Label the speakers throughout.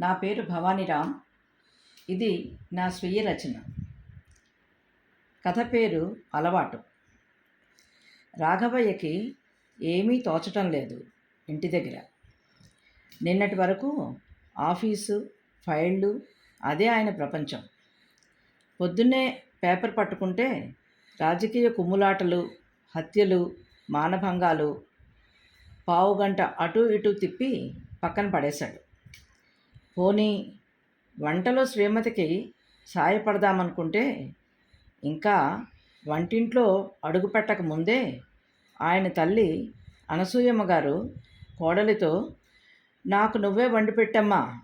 Speaker 1: నా పేరు భవానీరామ్ ఇది నా స్వీయ రచన కథ పేరు అలవాటు. రాఘవయ్యకి ఏమీ తోచటం లేదు ఇంటి దగ్గర. నిన్నటి వరకు ఆఫీసు ఫైళ్ళు అదే ఆయన ప్రపంచం. పొద్దున్నే పేపర్ పట్టుకుంటే రాజకీయ కుమ్ములాటలు హత్యలు మానభంగాలు పావుగంట అటు ఇటు తిప్పి పక్కన పడేశాడు. పోనీ వంటలో శ్రీమతికి సాయపడదామనుకుంటే ఇంకా వంటింట్లో అడుగు పెట్టక ముందే ఆయన తల్లి అనసూయమ్మ గారు కోడలితో నాకు నువ్వే వండి పెట్టమ్మా.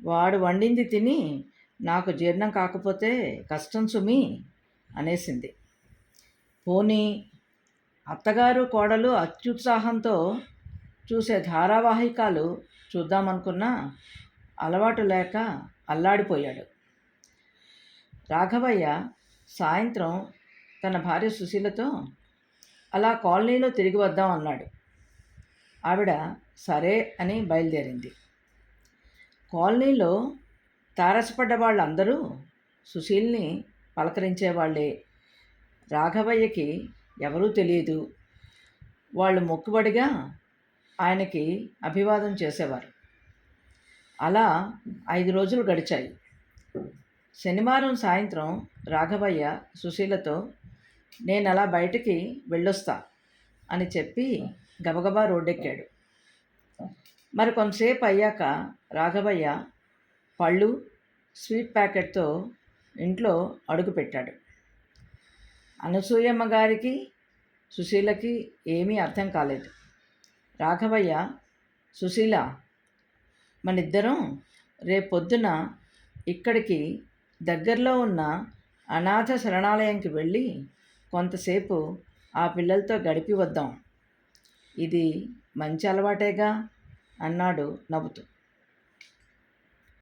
Speaker 1: వాడు వండింది తిని నాకు జీర్ణం కాకపోతే కష్టం సుమి అనేసింది. పోనీ అత్తగారు కోడలు అత్యుత్సాహంతో చూసే ధారావాహికాలు చూద్దామనుకున్నా అలవాటు లేక అల్లాడిపోయాడు. రాఘవయ్య సాయంత్రం తన భార్య సుశీలతో అలా కాలనీలో తిరిగి వద్దాం అన్నాడు. ఆవిడ సరే అని బయలుదేరింది. కాలనీలో తారసపడ్డ వాళ్ళందరూ సుశీల్ని పలకరించేవాళ్ళే. రాఘవయ్యకి ఎవరూ తెలియదు. వాళ్ళు మొక్కుబడిగా ఆయనకి అభివాదం చేసేవారు. అలా ఐదు రోజులు గడిచాయి. శనివారం సాయంత్రం రాఘవయ్య సుశీలతో నేను అలా బయటికి వెళ్ళొస్తా అని చెప్పి గబగబా రోడ్డెక్కాడు. మరి కొంతసేపు అయ్యాక రాఘవయ్య పళ్ళు స్వీట్ ప్యాకెట్తో ఇంట్లో అడుగుపెట్టాడు అనసూయమ్మ గారికి సుశీలకి ఏమీ అర్థం కాలేదు. రాఘవయ్య సుశీల మనిద్దరం రేపొద్దున ఇక్కడికి దగ్గరలో ఉన్న అనాథ శరణాలయంకి వెళ్ళి కొంతసేపు ఆ పిల్లలతో గడిపి వద్దాం. ఇది మంచి అలవాటేగా అన్నాడు నవ్వుతూ.